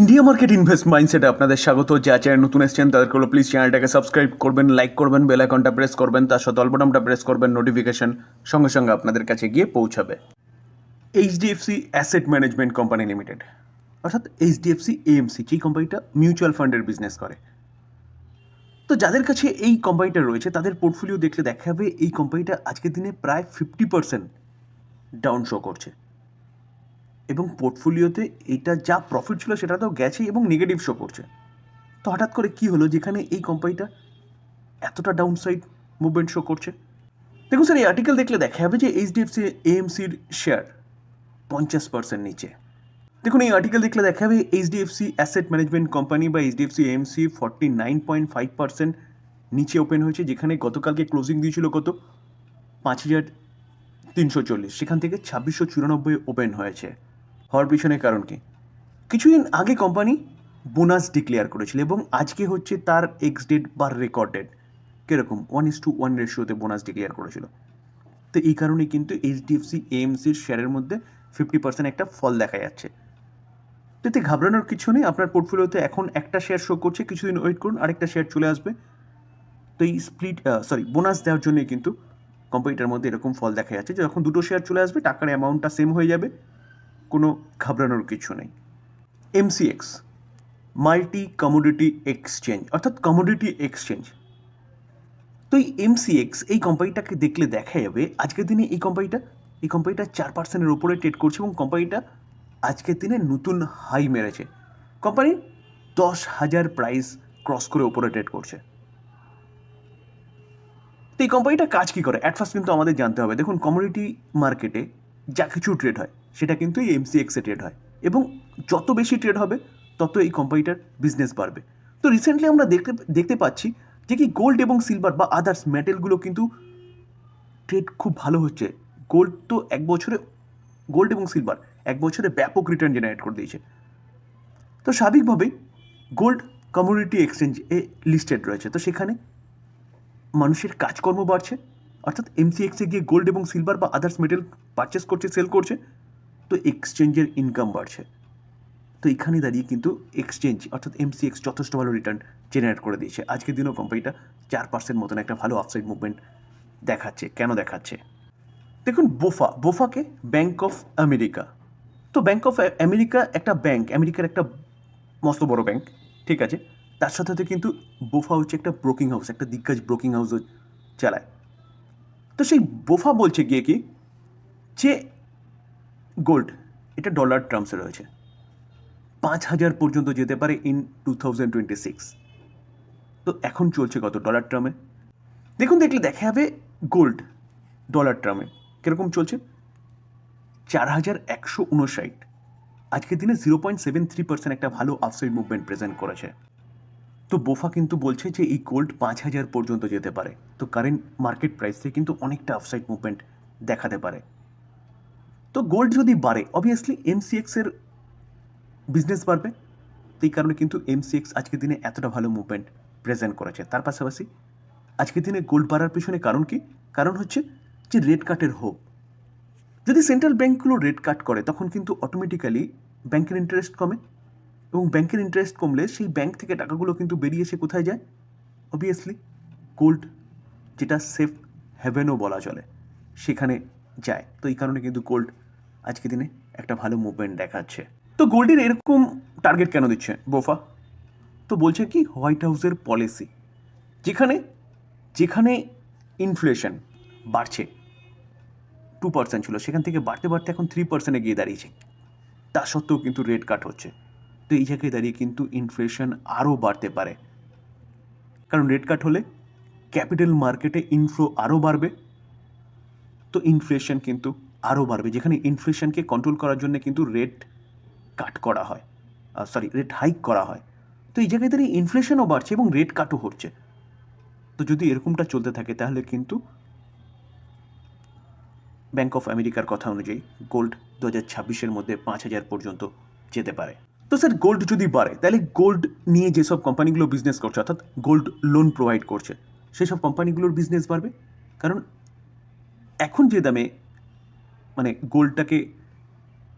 India market invest মাইন্ডসেটে আপনাদের স্বাগত। যা চ্যানেল নতুন এসছেন, তাদেরকে হলো প্লিজ চ্যানেলটাকে সাবস্ক্রাইব করবেন লাইক করবেন বেল আইকনটা প্রেস করবেন, তার সাথে অল্পটামটা প্রেস করবেন নোটিফিকেশন সঙ্গে সঙ্গে আপনাদের কাছে গিয়ে পৌঁছাবে। HDFC asset management company limited অর্থাৎ এইচডিএফসি এএমসি যেই কোম্পানিটা মিউচুয়াল ফান্ডের বিজনেস করে। তো যাদের কাছে এই কোম্পানিটা রয়েছে, তাদের পোর্টফোলিও দেখলে দেখা এই কোম্পানিটা আজকের দিনে প্রায় ফিফটি পার্সেন্ট ডাউন শো করছে। এবং পোর্টফোলিওতে এটা যা প্রফিট ছিল সেটা তো গেছেই এবং নেগেটিভ শো করছে। তো হঠাৎ করে কি হলো যেখানে এই কোম্পানিটা এতটা ডাউন সাইড মুভমেন্ট শো করছে? দেখুন স্যার এই আর্টিকেল দেখলে দেখা যাবে যে এইচডিএফসি এএমসির শেয়ার পঞ্চাশ পার্সেন্ট নিচে। দেখুন, এই আর্টিকেল দেখলে দেখা যাবে এইচডিএফসি অ্যাসেট ম্যানেজমেন্ট কোম্পানি বা HDFC AMC forty nine point five percent নিচে ওপেন হয়েছে, যেখানে গতকালকে ক্লোজিং দিয়েছিল কত? পাঁচ হাজার তিনশো চল্লিশ। সেখান থেকে ছাব্বিশশো চুরানব্বই ওপেন হয়েছে। হওয়ার পিছনে কারণ কি? কিছুদিন আগে কোম্পানি বোনাস ডিক্লেয়ার করেছিল এবং আজকে হচ্ছে তার এক্স ডেট বা রেকর্ড ডেট কীরকম? ওয়ান ইস টু ওয়ান রেশিওতে বোনাস ডিক্লেয়ার করেছিল। তো এই কারণে কিন্তু এইচডিএফসি এএমসির শেয়ারের মধ্যে ফিফটি পার্সেন্ট একটা ফল দেখা যাচ্ছে। তো এতে ঘাবড়ানোর কিছু নেই, আপনার পোর্টফোলিওতে এখন একটা শেয়ার শো করছে, কিছুদিন ওয়েট করুন, আরেকটা শেয়ার চলে আসবে। তো এই স্প্লিট সরি বোনাস দেওয়ার জন্যই কিন্তু কোম্পানিটার মধ্যে এরকম ফল দেখা যাচ্ছে যখন দুটো শেয়ার চলে আসবে, টাকার অ্যামাউন্টটা সেম হয়ে যাবে। কোনো ঘাবড়ানোর কিছু নেই। এমসিএক্স মাল্টি কমোডিটি এক্সচেঞ্জ অর্থাৎ কমোডিটি এক্সচেঞ্জ তো এই এমসিএক্স এই কোম্পানিটাকে দেখলে দেখা যাবে আজকের দিনে এই কোম্পানিটা এই কোম্পানিটা চার পার্সেন্টের ওপরে ট্রেড করছে এবং কোম্পানিটা আজকের দিনে নতুন হাই মেরেছে। কোম্পানি দশ হাজার প্রাইস ক্রস করে ওপরে ট্রেড করছে। তো এই কোম্পানিটা কাজ কী করে? অ্যাট ফার্স্ট কিন্তু আমাদের জানতে হবে। দেখুন কমোডিটি মার্কেটে যা কিছু ট্রেড হয় সেটা কিন্তু এই এমসিএক্সে ট্রেড হয়। এবং যত বেশি ট্রেড হবে, তত এই কোম্পানিটার বিজনেস বাড়বে। তো রিসেন্টলি আমরা দেখতে দেখতে পাচ্ছি যে কি গোল্ড এবং সিলভার বা আদার্স মেটেলগুলো কিন্তু ট্রেড খুব ভালো হচ্ছে। গোল্ড তো এক বছরে গোল্ড এবং সিলভার এক বছরে ব্যাপক রিটার্ন জেনারেট করে দিয়েছে। তো স্বাভাবিকভাবেই গোল্ড কমিউনিটি এক্সচেঞ্জ এ লিস্টেড রয়েছে। তো সেখানে মানুষের কাজকর্ম বাড়ছে। অর্থাৎ এমসিএক্সে গিয়ে গোল্ড এবং সিলভার বা আদার্স মেটেল পারচেস করছে সেল করছে। তো এক্সচেঞ্জের ইনকাম বাড়ছে। তো এখানে দাঁড়িয়ে কিন্তু এক্সচেঞ্জ অর্থাৎ এমসিএক্স যথেষ্ট ভালো রিটার্ন জেনারেট করে দিয়েছে। আজকের দিনও কোম্পানিটা চার পার্সেন্ট মতন একটা ভালো আপসাইড মুভমেন্ট দেখাচ্ছে। কেন দেখাচ্ছে? দেখুন, বোফা, বোফাকে ব্যাংক অফ আমেরিকা তো ব্যাংক অফ আমেরিকা একটা ব্যাংক আমেরিকার একটা মস্ত বড় ব্যাংক ঠিক আছে? তার সাথে সাথে কিন্তু বোফা হচ্ছে একটা ব্রোকিং হাউস একটা দিগ্গজ ব্রোকিং হাউসও চালায়। তো সেই বোফা বলছে গিয়ে কি? যে গোল্ড, এটা ডলার টার্মসে রয়েছে। পাঁচ হাজার পর্যন্ত যেতে পারে in two thousand twenty six তো এখন চলছে কত ডলার টার্মে? দেখুন, দেখলে দেখা যাবে গোল্ড ডলার টার্মে। কীরকম চলছে? চার হাজার একশো উনষাট। আজকের দিনে zero point seven three percent একটা ভালো আপসাইড মুভমেন্ট প্রেজেন্ট করেছে। তো বোফা কিন্তু বলছে যে এই গোল্ড পাঁচ হাজার পর্যন্ত যেতে পারে। তো কারেন্ট মার্কেট প্রাইসে কিন্তু অনেকটা আপসাইড মুভমেন্ট দেখাতে পারে। তো গোল্ড যদি বাড়ে অবভিয়াসলি এমসিএক্সের বিজনেস বাড়বে। তো এই কারণে কিন্তু এমসিএক্স আজকের দিনে এতটা ভালো মুভমেন্ট প্রেজেন্ট করেছে। তার পাশাপাশি আজকের দিনে গোল্ড বাড়ার পিছনে কারণ কি? কারণ হচ্ছে যে রেড কাটের হোপ যদি সেন্ট্রাল ব্যাঙ্কগুলো রেট কাট করে, তখন কিন্তু অটোমেটিক্যালি ব্যাংকের ইন্টারেস্ট কমে এবং ব্যাংকের ইন্টারেস্ট কমলে সেই ব্যাংক থেকে টাকাগুলো কিন্তু বেরিয়ে এসে কোথায় যায়? অবভিয়াসলি গোল্ড যেটা সেফ হ্যাভেনও বলা চলে, সেখানে যায়। তো এই কারণে কিন্তু গোল্ড আজকে দিনে একটা ভালো মুভমেন্ট দেখাচ্ছে। তো গোল্ডের এরকম টার্গেট কেন দিচ্ছে বোফা? তো বলছে কি হোয়াইট হাউসের পলিসি যেখানে যেখানে ইনফ্লেশন বাড়ছে টু পার্সেন্ট ছিল, সেখান থেকে বাড়তে বাড়তে এখন থ্রি পার্সেন্টে গিয়ে দাঁড়িয়েছে। তা সত্ত্বেও কিন্তু রেট কাট হচ্ছে। তো এই জায়গায় দাঁড়িয়ে কিন্তু ইনফ্লেশন আরও বাড়তে পারে। কারণ রেট কাট হলে ক্যাপিটাল মার্কেটে ইনফ্লো আরও বাড়বে। তো ইনফ্লেশন কিন্তু আরও বাড়বে, যেখানে ইনফ্লেশনকে কন্ট্রোল করার জন্য কিন্তু রেট কাট করা হয়। সরি রেট হাইক করা হয়। তো এই জায়গায় দাঁড়িয়ে ইনফ্লেশনও বাড়ছে এবং রেট কাটও হচ্ছে। তো যদি এরকমটা চলতে থাকে, তাহলে কিন্তু ব্যাংক অফ আমেরিকার কথা অনুযায়ী গোল্ড দু হাজার ছাব্বিশের মধ্যে পাঁচ হাজার পর্যন্ত যেতে পারে। তো স্যার গোল্ড যদি বাড়ে, তাহলে গোল্ড নিয়ে যেসব কোম্পানিগুলো বিজনেস করছে, অর্থাৎ গোল্ড লোন প্রোভাইড করছে, সেসব কোম্পানিগুলোর বিজনেস বাড়বে। কারণ এখন যে দামে মানে গোল্ডটাকে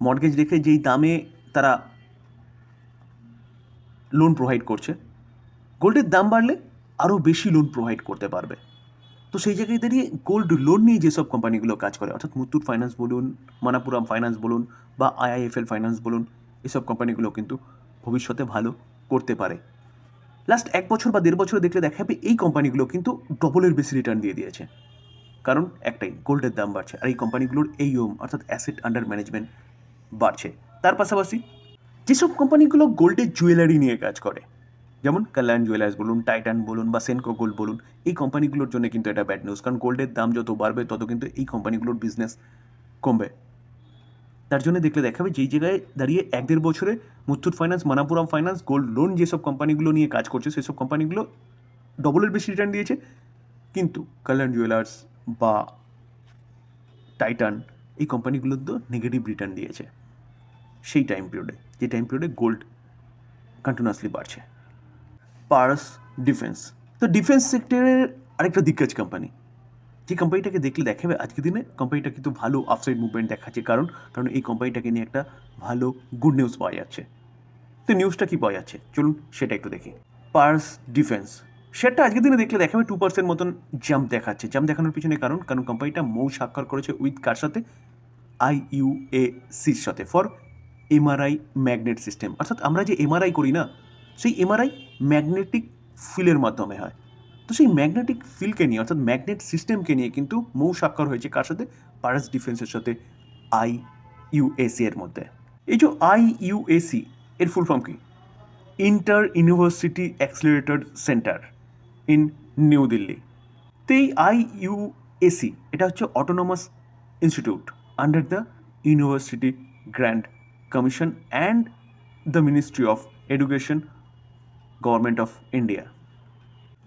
মর্গেজ রেখে যেই দামে তারা লোন প্রোভাইড করছে গোল্ডের দাম বাড়লে আরও বেশি লোন প্রোভাইড করতে পারবে। তো সেই জায়গায় দাঁড়িয়ে গোল্ড লোন নিয়ে যেসব কোম্পানিগুলো কাজ করে, অর্থাৎ মুথুট ফাইন্যান্স বলুন, মানাপুরাম ফাইন্যান্স বলুন বা আইআইএফএল ফাইন্যান্স বলুন, এসব কোম্পানিগুলো কিন্তু ভবিষ্যতে ভালো করতে পারে। লাস্ট এক বছর বা দেড় বছরে দেখলে দেখা যাবে এই কোম্পানিগুলো কিন্তু ডবলের বেশি রিটার্ন দিয়ে দিয়েছে। কারণ একটাই গোল্ডের দাম বাড়ছে আর এই কোম্পানিগুলোর এই এইওম অর্থাৎ অ্যাসেট আন্ডার ম্যানেজমেন্ট বাড়ছে। তার পাশাপাশি যেসব কোম্পানিগুলো গোল্ডের জুয়েলারি নিয়ে কাজ করে, যেমন কল্যাণ জুয়েলার্স বলুন টাইটান বলুন বা সেনকো গোল্ড বলুন, এই কোম্পানিগুলোর জন্য কিন্তু এটা ব্যাড নিউজ কারণ গোল্ডের দাম যত বাড়বে, তত কিন্তু এই কোম্পানিগুলোর বিজনেস কমবে। তার জন্য দেখলে দেখাবে যেই জায়গায় দাঁড়িয়ে এক দেড় বছরে Muthoot finance Manappuram finance gold loan যেসব কোম্পানিগুলো নিয়ে কাজ করছে, সেসব কোম্পানিগুলো ডবলের বেশি রিটার্ন দিয়েছে। কিন্তু কল্যাণ জুয়েলার্স বা টাইটান এই কোম্পানিগুলোর তো নেগেটিভ রিটার্ন দিয়েছে। সেই টাইম পিরিয়ডে যে টাইম পিরিয়ডে গোল্ড কন্টিনিউয়াসলি বাড়ছে। পার্স ডিফেন্স তো ডিফেন্স সেক্টরের আরেকটা দিগ্গজ কোম্পানি যে কোম্পানিটাকে দেখলে দেখাবে আজকের দিনে কোম্পানিটা কিন্তু ভালো আপসাইড মুভমেন্ট দেখাচ্ছে। কারণ কারণ এই কোম্পানিটাকে নিয়ে একটা ভালো গুড নিউজ পাওয়া যাচ্ছে। তো নিউজটা কি পাওয়া যাচ্ছে? চলুন সেটা একটু দেখি। পার্স ডিফেন্স সেটা আজকের দিনে দেখলে দেখাবে টু পার্সেন্ট মতন জাম্প দেখাচ্ছে। জাম্প দেখানোর পিছনে কারণ কারণ কোম্পানিটা মৌ স্বাক্ষর করেছে উইথ কার সাথে? আই ইউ এ সির সাথে ফর এমআরআই ম্যাগনেট সিস্টেম অর্থাৎ আমরা যে এমআরআই করি না, সেই এমআরআই ম্যাগনেটিক ফিলের মাধ্যমে হয়। তো সেই ম্যাগনেটিক ফিলকে নিয়ে, অর্থাৎ ম্যাগনেট সিস্টেমকে নিয়ে কিন্তু মৌ স্বাক্ষর হয়েছে কার সাথে? পারাস ডিফেন্সের সাথে আই ইউএসি এর মধ্যে। এই যে আই ইউএসি এর ফুল ফর্ম কি? Inter university accelerator centre in new Delhi. তো এই আই ইউএসি এটা হচ্ছে autonomous institute under the university grand commission and the ministry of education government of India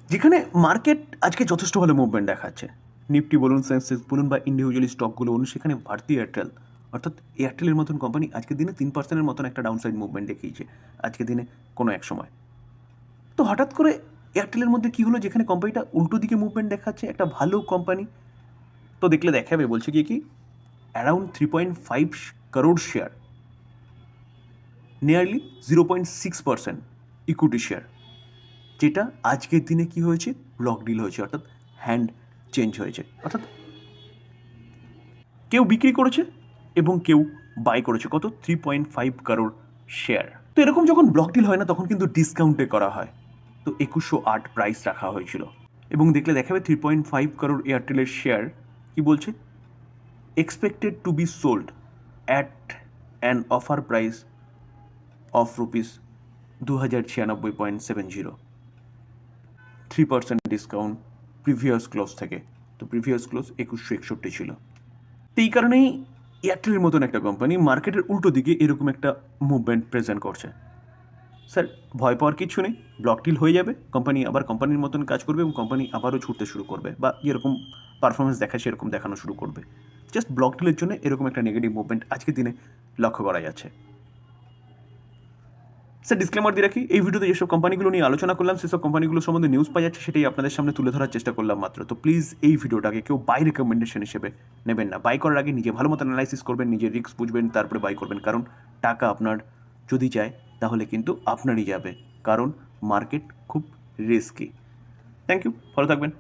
যেখানে মার্কেট আজকে যথেষ্ট ভালো মুভমেন্ট দেখাচ্ছে। নিফটি বলুন সেন্সেক্স বলুন বা ইন্ডিভিজুয়ালি স্টকগুলো বলুন, সেখানে ভারতী এয়ারটেল অর্থাৎ এয়ারটেলের মতন কোম্পানি আজকের দিনে তিন পার্সেন্টের মতন একটা ডাউনসাইড মুভমেন্ট দেখিয়েছে, আজকের দিনে কোনো এক সময়। তো হঠাৎ করে এয়ারটেলের মধ্যে কী হলো? যেখানে কোম্পানিটা উল্টো দিকে মুভমেন্ট দেখাচ্ছে, একটা ভালো কোম্পানি তো দেখলে দেখাবে, বলছে কি কি? Around three point five crore share nearly zero point six percent equity share যেটা আজকের দিনে কি হয়েছে? ব্লক ডিল হয়েছে, অর্থাৎ হ্যান্ড চেঞ্জ হয়েছে। অর্থাৎ কেউ বিক্রি করেছে এবং কেউ বাই করেছে। কত? Three point five crore share তো এরকম যখন ব্লক ডিল হয় না, তখন কিন্তু ডিসকাউন্টে করা হয়। তো একুশশো আট প্রাইস রাখা হয়েছিল। এবং দেখলে দেখাবে থ্রি পয়েন্ট ফাইভ কারোর এয়ারটেলের শেয়ার কি বলছে? Expected to be sold at an offer price of rupees দু হাজার ছিয়ানব্বই point seven zero three percent discount previous close থেকে। তো প্রিভিয়াস ক্লোজ একুশশো একষট্টি ছিল। তো এই কারণেই এয়ারটেলের মতন একটা কোম্পানি মার্কেটের উল্টো দিকে এরকম একটা মুভমেন্ট প্রেজেন্ট করছে। স্যার, ভয় পাওয়ার কিছু নেই। ব্লক ডিল হয়ে যাবে। কোম্পানি আবার কোম্পানির মতন কাজ করবে এবং কোম্পানি আবারও ছুটতে শুরু করবে বা যেরকম পারফরমেন্স দেখায়, সেরকম দেখানো শুরু করবে। জাস্ট ব্লক ডিলের জন্য এরকম একটা নেগেটিভ মুভমেন্ট আজকের দিনে লক্ষ্য করা যাচ্ছে। স্যার ডিসক্লেমার দিয়ে রাখি, এই ভিডিওতে যেসব কোম্পানিগুলো নিয়ে আলোচনা করলাম, সেসব কোম্পানিগুলো সম্বন্ধে নিউজ পাওয়া যাচ্ছে, সেটাই আপনাদের সামনে তুলে ধরার চেষ্টা করলাম মাত্র। তো প্লিজ এই ভিডিওটাকে কেউ বাই রেকমেন্ডেশন হিসেবে নেবেন না। বাই করার আগে নিজে ভালো মতো অ্যানালাইসিস করবেন নিজের রিস্ক বুঝবেন, তারপরে বাই করবেন। কারণ টাকা আপনার যদি যায় তাহলে কিন্তু আপনারই যাবে। কারণ মার্কেট খুব রিস্কি থ্যাংক ইউ ভালো থাকবেন।